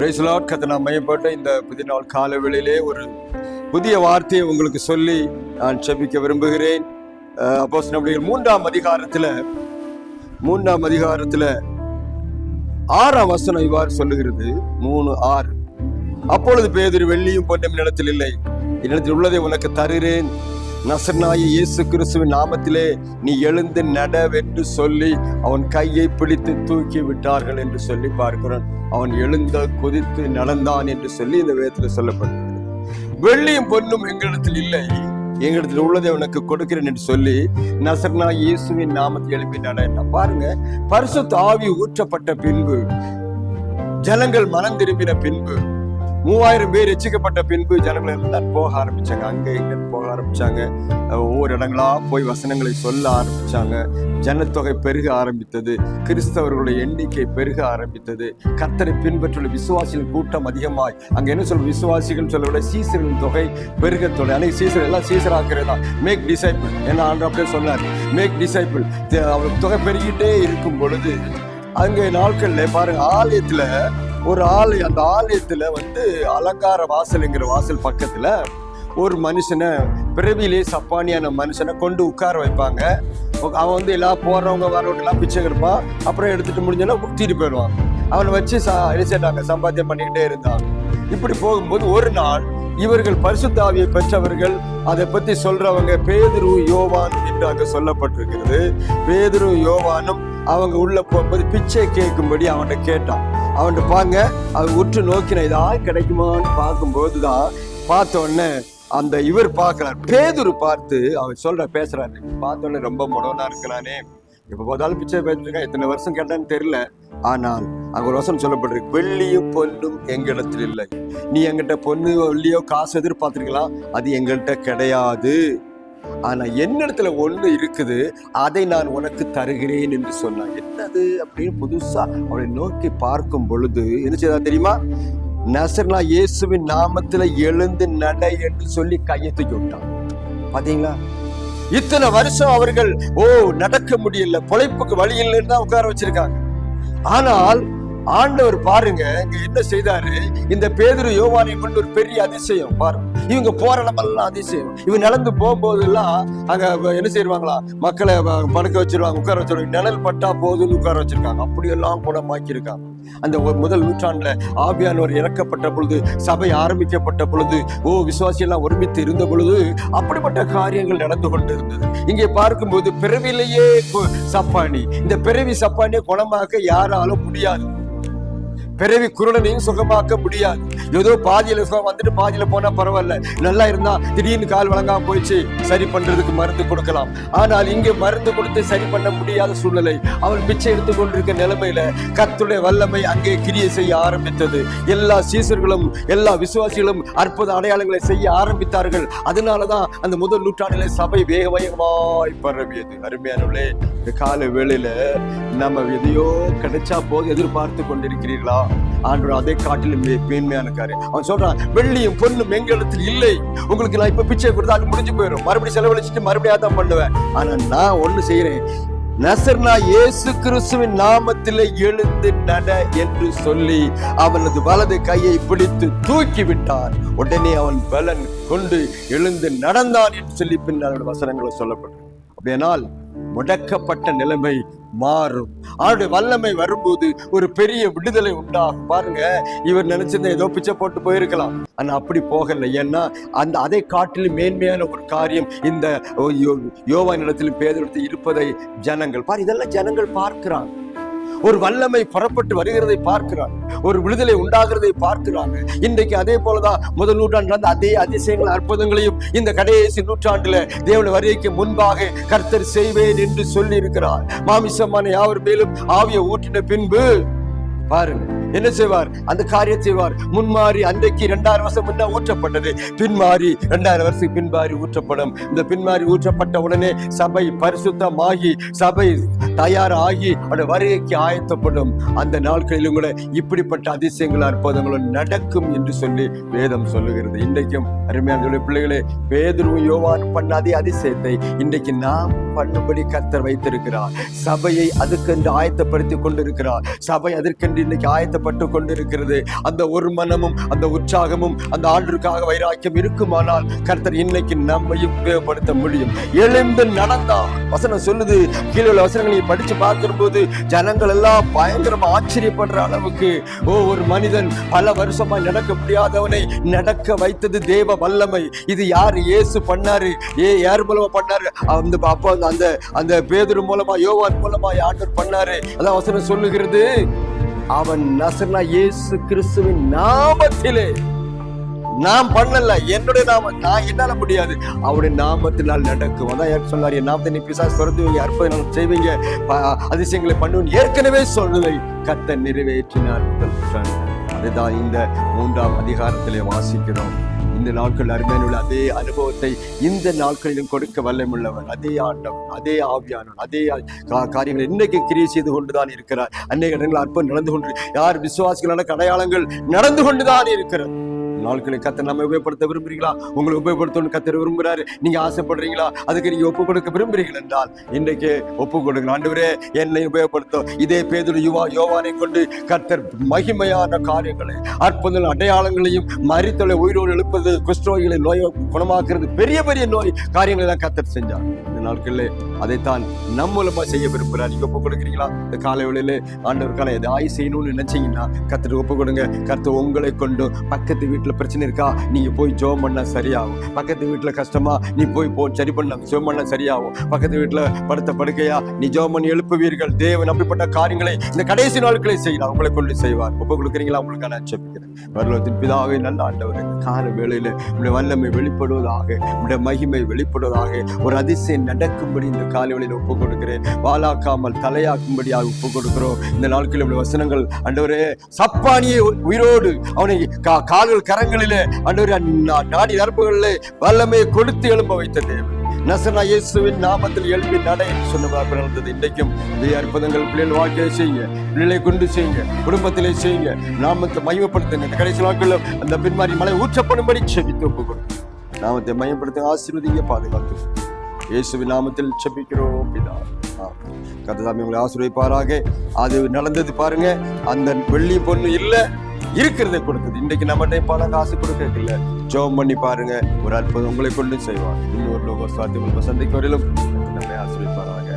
பிரைஸ்லாட் கதை நான் மையப்பட்ட இந்த புதிய நாள் கால வேளையிலே ஒரு புதிய வார்த்தையை உங்களுக்கு சொல்லி நான் செபிக்க விரும்புகிறேன். அப்போ நம்முடைய மூன்றாம் அதிகாரத்தில் மூன்றாம் அதிகாரத்தில் ஆறாம் வசனம் இவ்வாறு சொல்லுகிறது. மூணு ஆறு. அப்பொழுது பேதுரு வெள்ளியும் பொன்னும் நிலத்தில் இல்லை. என்னிடத்தில் உள்ளதை உனக்கு தருகிறேன். நசனாய இயேசு கிறிஸ்துவின் நாமத்திலே நீ எழுந்து நடவென்று சொல்லி அவன் கையை பிடித்து தூக்கி விட்டார்கள் என்று சொல்லி பார்க்கிறோம். அவன் எழுந்த குதித்து நடந்தான் என்று சொல்லி இந்த வேதத்தில் சொல்லப்படுகிறது வெள்ளியும் பொண்ணும் எங்களிடத்தில் இல்லை. எங்களிடத்தில் உள்ளதை உனக்கு கொடுக்கிறேன் என்று சொல்லி நசர்னா இயேசுவின் நாமத்தை எழுப்பி நட பாருங்க பரிசுத்த ஆவி ஊற்றப்பட்ட பின்பு ஜனங்கள் மனம் திரும்பின பின்பு மூவாயிரம் பேர் எச்சிக்கப்பட்ட பின்பு ஜனங்கள் எல்லாம் போக ஆரம்பிச்சாங்க. அங்கே இங்கே போக ஆரம்பிச்சாங்க. ஒவ்வொரு இடங்களா போய் வசனங்களை சொல்ல ஆரம்பிச்சாங்க. ஜனத்தொகை பெருக ஆரம்பித்தது. கிறிஸ்தவர்களுடைய எண்ணிக்கை பெருக ஆரம்பித்தது. கத்தரை பின்பற்றுள்ள விசுவாசிகள் கூட்டம் அதிகமாய். அங்க என்ன சொல்ற விசுவாசிகள் சொல்ல விட சீசர்களின் தொகை பெருக தொகை அன்னைக்கு சீசர் எல்லாம் சீசர் ஆக்கிறதா மேக் டிசைபிள் என்ன ஆண்டு அப்படியே சொன்னார். மேக் டிசைபிள் அவர் தொகை பெருகிட்டே இருக்கும் பொழுது அங்கே நாட்கள்ல பாருங்க ஆலயத்துல ஒரு ஆலயம் அந்த ஆலயத்துல வந்து அலங்கார வாசலுங்கிற வாசல் பக்கத்துல ஒரு மனுஷனை பிறவிலே சப்பானியான மனுஷனை கொண்டு உட்கார வைப்பாங்க. அவன் வந்து எல்லாம் போறவங்க வரவங்கலாம் பிச்சை எடுப்பான் அப்புறம் எடுத்துட்டு முடிஞ்சோன்னா தூக்கிட்டு போயிடுவான். அவனை வச்சு சா சம்பாத்தியம் பண்ணிக்கிட்டே இருந்தான். இப்படி போகும்போது ஒரு நாள் இவர்கள் பரிசுத்தாவியை பெற்றவர்கள் அதை பத்தி சொல்றவங்க பேதுரு யோவான் என்று அங்க சொல்லப்பட்டிருக்கிறது. பேதுரு யோவானும் அவங்க உள்ள போகும்போது பிச்சை கேட்கும்படி அவன்கிட்ட கேட்டான். அவன்கிட்ட பாங்க அவன் உற்று நோக்கின ஏதாவது கிடைக்குமான்னு பார்க்கும்போது தான் பார்த்த உடனே அந்த இவர் பார்க்கிறார். பேதுரு பார்த்து அவன் சொல்ற பேசுறாரு. பார்த்தோன்னே ரொம்ப முடவனா இருக்கிறானே. இப்ப பார்த்தாலும் பிச்சை பேசிருக்கான் எத்தனை வருஷம் கேட்டான்னு தெரியல. ஆனால் அங்க ஒரு வசனம் சொல்லப்பட்டிருக்கு வெள்ளியும் பொண்ணும் எங்களிடத்தில் இல்லை. நீ எங்கிட்ட பொண்ணு வெள்ளியோ காசு எதிர்பார்த்துருக்கலாம். அது எங்கள்கிட்ட கிடையாது. ஆனால் என்னிடத்துல ஒன்று இருக்குது அதை நான் உனக்கு தருகிறேன் என்று சொன்னான். என்னது அப்படின்னு புதுசாக அவளை நோக்கி பார்க்கும் பொழுது என்ன செய்தா தெரியுமா? நசர்னா இயேசுவின் நாமத்தில் எழுந்து நட என்று சொல்லி கையை தூக்கி விட்டான் பார்த்தீங்களா இத்தனை வருஷம் அவர்கள் ஓ நடக்க முடியல பொழைப்புக்கு வழி இல்லைன்னு தான் உட்கார வச்சிருக்காங்க. ஆனால் ஆண்டவர் பாருங்க இங்க என்ன செய்தாரு? இந்த பேதுரு யோவானை கொண்டு ஒரு பெரிய அதிசயம் பாருங்க இவங்க போற இடமெல்லாம் அதிசயம். இவங்க நடந்து போகும்போது எல்லாம் அங்க என்ன செய்வாங்களா? மக்களை படுக்க வச்சிருவாங்க உட்கார வச்சிருவாங்க. நிழல் பட்டா போதுன்னு உட்கார வச்சிருக்காங்க. அப்படி எல்லாம் குணமாக்கியிருக்காங்க அந்த முதல் நூற்றாண்டுல ஆபியானவர் இறக்கப்பட்ட பொழுது சபை ஆரம்பிக்கப்பட்ட பொழுது ஓ விசுவாசி எல்லாம் ஒருமித்து இருந்த பொழுது அப்படிப்பட்ட காரியங்கள் நடந்து கொண்டு இருந்தது இங்கே பார்க்கும்போது பிறவிலேயே சப்பானி. இந்த பிறவி சப்பானியை குணமாக்க யாராலும் முடியாது. பிறவி குருடனையும் சுகமாக்க முடியாது. ஏதோ பாதியில சுகம் வந்துட்டு பாதியில போனா பரவாயில்ல. நல்லா இருந்தா திடீர்னு கால் வழங்காம போயிடுச்சு சரி பண்றதுக்கு மருந்து கொடுக்கலாம். ஆனால் இங்கே மருந்து கொடுத்து சரி பண்ண முடியாத சூழ்நிலை. அவன் பிச்சை எடுத்து கொண்டிருக்க நிலைமையில கத்துடைய வல்லமை அங்கே கிரியை செய்ய ஆரம்பித்தது. எல்லா சீசர்களும் எல்லா விசுவாசிகளும் அற்புத அடையாளங்களை செய்ய ஆரம்பித்தார்கள். அதனாலதான் அந்த முதல் நூற்றாண்டில சபை வேக வேகமாய் பரவியது. அருமையானவளே இந்த கால வேளையில நம்ம எதையோ கிடைச்சா போது எதிர்பார்த்து கொண்டிருக்கிறீர்களா? ஆண்டு அதே காட்டிலும் மேன்மையான காரியம். அவன் சொல்றான் வெள்ளியும் பொண்ணும் எங்களிடத்தில் இல்லை. உங்களுக்கு நான் இப்ப பிச்சை கொடுத்தா அது முடிஞ்சு போயிடும் மறுபடியும் செலவழிச்சிட்டு மறுபடியும் தான் பண்ணுவேன். ஆனா நான் ஒண்ணு செய்யறேன். நசர்னா இயேசு கிறிஸ்துவின் நாமத்திலே எழுந்து நட என்று சொல்லி அவனது வலது கையை பிடித்து தூக்கி விட்டான். உடனே அவன் பலன் கொண்டு எழுந்து நடந்தான் என்று சொல்லி பின்னால் வசனங்களை சொல்லப்படும் அப்படியானால் முடக்கப்பட்ட நிலைமை மாறும். அவருடைய வல்லமை வரும்போது ஒரு பெரிய விடுதலை உண்டாகும். பாருங்க இவர் நினைச்சிருந்த ஏதோ பிச்சை போட்டு போயிருக்கலாம். ஆனா அப்படி போகல. ஏன்னா அந்த அதை காட்டிலும் மேன்மையான ஒரு காரியம் இந்த யோவா நிலத்திலும் பேதத்தில் இருப்பதை ஜனங்கள் பாரு இதெல்லாம் ஜனங்கள் பார்க்கிறாங்க. ஒரு வல்லமை புறப்பட்டு வருகிறதை பார்க்கிறாங்க ஒரு விடுதலை உண்டாகிறதை பார்க்கிறாங்க இன்றைக்கு அதே போலதான் முதல் நூற்றாண்டு நடந்த அதே அதிசயங்கள் அற்புதங்களையும் இந்த கடைசி நூற்றாண்டுல தேவன வருகைக்கு முன்பாக கர்த்தர் செய்வேன் என்று சொல்லி இருக்கிறார் மாமிசமான யாவர் மேலும் ஆவிய ஊற்றின பின்பு பாருங்க என்ன செய்வார்? அந்த காரியம் செய்வார். முன்மாறி அன்றைக்கு இரண்டாயிரம் வருஷம் முன்ன ஊற்றப்பட்டது. பின்மாறி இரண்டாயிரம் வருஷம் பின்மாறி ஊற்றப்படும். இந்த பின்மாறி ஊற்றப்பட்ட உடனே சபை பரிசுத்தமாகி சபை தயாராகி அவருடைய வருகைக்கு ஆயத்தப்படும். அந்த நாட்களிலும் கூட இப்படிப்பட்ட அதிசயங்கள் அற்புதங்களும் நடக்கும் என்று சொல்லி வேதம் சொல்லுகிறது. இன்றைக்கும் அருமையான பிள்ளைகளே பேதுருவும் யோவான் பண்ண அதே அதிசயத்தை இன்றைக்கு நாம் பண்ணும்படி கர்த்தர் வைத்திருக்கிறார். சபையை அதுக்கென்று ஆயத்தப்படுத்தி கொண்டிருக்கிறார். சபை அதற்கென்று இன்னைக்கு ஆயத்தப்பட்டு கொண்டிருக்கிறது. அந்த ஒரு மனமும் அந்த உற்சாகமும் அந்த ஆண்டுக்காக வைராக்கியம் இருக்குமானால் கர்த்தர் இன்னைக்கு நம்மையும் உபயோகப்படுத்த முடியும். எழுந்து நடந்தா வசனம் சொல்லுது. கீழே உள்ள வசனங்களை படிச்சு பார்க்கிற போது ஜனங்கள் எல்லாம் பயங்கரமா ஆச்சரியப்படுற அளவுக்கு ஓ ஒரு மனிதன் பல வருஷமா நடக்க முடியாதவனை நடக்க வைத்தது தேவ வல்லமை. இது யார்? இயேசு பண்ணாரு. ஏ யார் மூலமா பண்ணாரு? அந்த அப்போ அந்த- அந்த அந்த மூலமா யோவான் மூலமா ஆண்டவர் பண்ணாரு. அதான் வசனம் சொல்லுகிறது. அவன் நசனா இயேசு கிறிஸ்துவின் நாமத்திலே. நான் பண்ணல. என்னுடைய நாம நான் என்னால முடியாது. அவருடைய நாமத்தினால் நடக்கும். அதான் யார் சொன்னார்? என் நாமத்தை நீ பிசாஸ் துரத்துவீங்க அற்புதம் செய்வீங்க. அதிசயங்களை பண்ணுவீங்க ஏற்கனவே சொன்னதை கத்த நிறைவேற்றினார். அதுதான் இந்த மூன்றாம் அதிகாரத்திலே வாசிக்கிறோம். இந்த நாட்கள் அருமையான அதே அனுபவத்தை இந்த நாட்களிலும் கொடுக்க வல்லமுள்ளவர். அதே ஆண்டம் அதே ஆவியானவர் அதே கா- காரியங்கள் இன்னைக்கு கிரியை செய்து கொண்டுதான் இருக்கிறார். அன்னைய இடங்கள் அற்புதம் நடந்து கொண்டு யார் விசுவாசிகளான அடையாளங்கள் நடந்து கொண்டுதான் இருக்கிறது. நாட்களை கத்த நம்ம உபயோகப்படுத்த விரும்புறீங்களா உங்களை உபயோகப்படுத்தணும் கத்த விரும்புகிறாரு. நீங்க ஆசைப்படுறீங்களா? அதுக்கு நீங்க ஒப்பு கொடுக்க விரும்புறீர்கள் என்றால் இன்றைக்கு ஒப்பு கொடுங்க ஆண்டவரே என்னை உபயோகப்படுத்தும் இதே பேதொரு யுவா யோவானை கொண்டு கர்த்தர் மகிமையான காரியங்களை அற்புதங்கள் அடையாளங்களையும் மறித்தலை உயிரோடு எழுப்பது குஷ்டரோகிகளை நோயை குணமாக்குறது பெரிய பெரிய நோய் காரியங்களை தான் கர்த்தர் செஞ்சார். நாட்களில் அதைத்தான் நம் மூலமா செய்ய விரும்புகிறார் நீங்க ஒப்பு கொடுக்குறீங்களா? இந்த காலை வேளையில ஆண்டவருக்கான எதாவது செய்யணும்னு நினைச்சீங்கன்னா கத்துட்டு ஒப்பு கொடுங்க. கருத்து உங்களை கொண்டு பக்கத்து வீட்டுல பிரச்சனை இருக்கா? நீங்க போய் ஜோம் பண்ணா சரியாகும். பக்கத்து வீட்டுல கஷ்டமா? நீ போய் போ சரி பண்ண. ஜோம் பண்ணா சரியாகும். பக்கத்து வீட்டுல படுத்த படுக்கையா? நீ ஜோம் பண்ணி எழுப்புவீர்கள். தேவன் அப்படிப்பட்ட காரியங்களை இந்த கடைசி நாட்களை செய்யலாம் உங்களை கொண்டு செய்வார். ஒப்பு கொடுக்குறீங்களா? உங்களுக்கு நான் செப்பிக்கிறேன் பரலோகத்தின் பிதாவே நல்ல ஆண்டவர் கால வேளையில உடைய வல்லமை வெளிப்படுவதாக உடைய மகிமை வெளிப்படுவதாக ஒரு அதிசயம் நடக்கும்படி இந்த கால ஒப்பு கொடுக்கிறேன் வாலாக்காமல் தலையாக்கும்படியாக ஒப்பு கொடுக்கிறோம் இந்த நாட்களில் உடைய வசனங்கள் அண்டவரே சப்பானியை உயிரோடு அவனை கா- கால்கள் கரங்களிலே அண்டவரே நாடி நரம்புகளிலே வல்லமையை கொடுத்து எழும்ப வைத்த தேவன். நசனா இயேசுவின் நாமத்தில் எழுப்பி நடை சொன்ன சொன்னதாக நடந்தது. இன்றைக்கும் இதே அற்புதங்கள் பிள்ளைகள் வாழ்க்கையை செய்யுங்க. பிள்ளைகளை கொண்டு செய்யுங்க. குடும்பத்திலே செய்யுங்க. நாமத்தை மையப்படுத்துங்க இந்த கடைசி நாட்களில் அந்த பின்மாரி மலை ஊற்றப்படும்படி செவி ஒப்பு கொடுங்க நாமத்தை மையப்படுத்த ஆசீர்வதிங்க பாதுகாத்து. இயேசுவின் நாமத்தில் செபிக்கிறோம் பிதா. கத்ததாமி உங்களை ஆசிரியப்பாராக அது நடந்தது பாருங்க. அந்த வெள்ளி பொண்ணு இல்ல இருக்கிறத கொடுத்தது. இன்றைக்கு நம்மகிட்ட பணம் காசு கொடுக்கறதில்ல ஜோம் பண்ணி பாருங்க. ஒரு அற்புதம் உங்களை கொண்டு செய்வார். இன்னொரு லோக சாத்தியம் சந்தைக்கு வரையிலும் நம்மை ஆசீர்வதிப்பாராக.